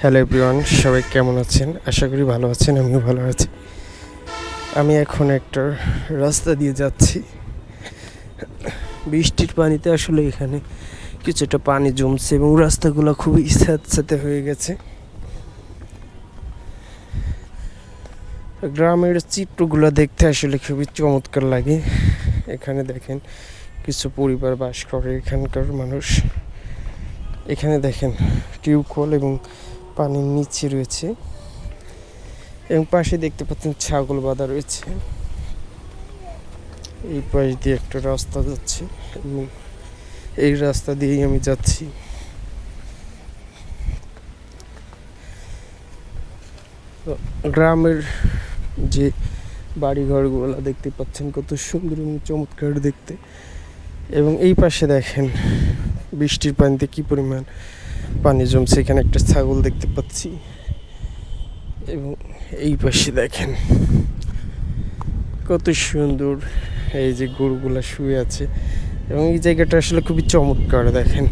Hello everyone সবাই কেমন আছেন? আশা করি ভালো আছেন, আমিও ভালো আছি। আমি এখন একটা রাস্তা দিয়ে যাচ্ছি। বৃষ্টির পানিতে আসলে এখানে কিছুটা পানি জমছে এবং রাস্তাগুলো খুবই স্যাঁতস্যাঁতে হয়ে গেছে। গ্রামের চিত্রগুলো দেখতে আসলে খুবই চমৎকার লাগে। এখানে দেখেন কিছু পরিবার বাস করে, এখানকার মানুষ। এখানে দেখেন টিউবকল এবং পানির নিচে রয়েছে এবং পাশে দেখতে পাচ্ছেন ছাগল বাঁধা রয়েছে। এই পাশ দিয়ে একটা রাস্তা যাচ্ছে এই রাস্তা দিয়েই আমি যাচ্ছি। গ্রামের যে বাড়িঘরগুলো দেখতে পাচ্ছেন কত সুন্দর এবং চমৎকার দেখতে। এবং এই পাশে দেখেন বৃষ্টির পানিতে কি পরিমাণ পানি জমছে, এখানে একটা ছাগল দেখতে পাচ্ছি। এবং এই পাশে দেখেন কত সুন্দর এই যে গরুগুলা শুয়ে আছে। এবং এই জায়গাটা আসলে খুবই চমৎকার, দেখেন।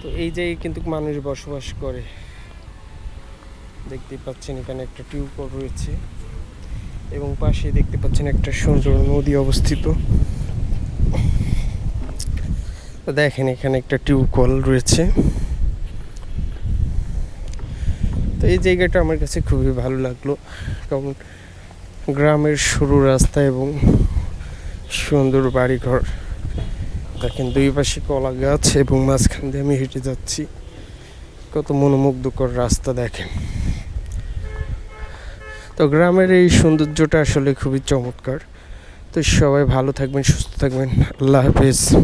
তো এই জায়গায় কিন্তু মানুষ বসবাস করে। দেখতে পাচ্ছেন এখানে একটা টিউবওয়েল রয়েছে। এবং পাশে দেখতে পাচ্ছেন একটা সুন্দর নদী অবস্থিত। দেখেন, এখানে একটা টিউবওয়েল রয়েছে। তো এই জায়গাটা আমার কাছে খুবই ভালো লাগল। কারণ গ্রামের সরু রাস্তা এবং সুন্দর বাড়িঘর। দেখেন, দুই পাশে কলা গাছ এবং মাঝখান দিয়ে আমি হেঁটে যাচ্ছি। কত মনোমুগ্ধকর রাস্তা দেখেন। তো গ্রামের এই সৌন্দর্যটা আসলে খুবই চমৎকার। তো সবাই ভালো থাকবেন, সুস্থ থাকবেন। আল্লাহ হাফেজ।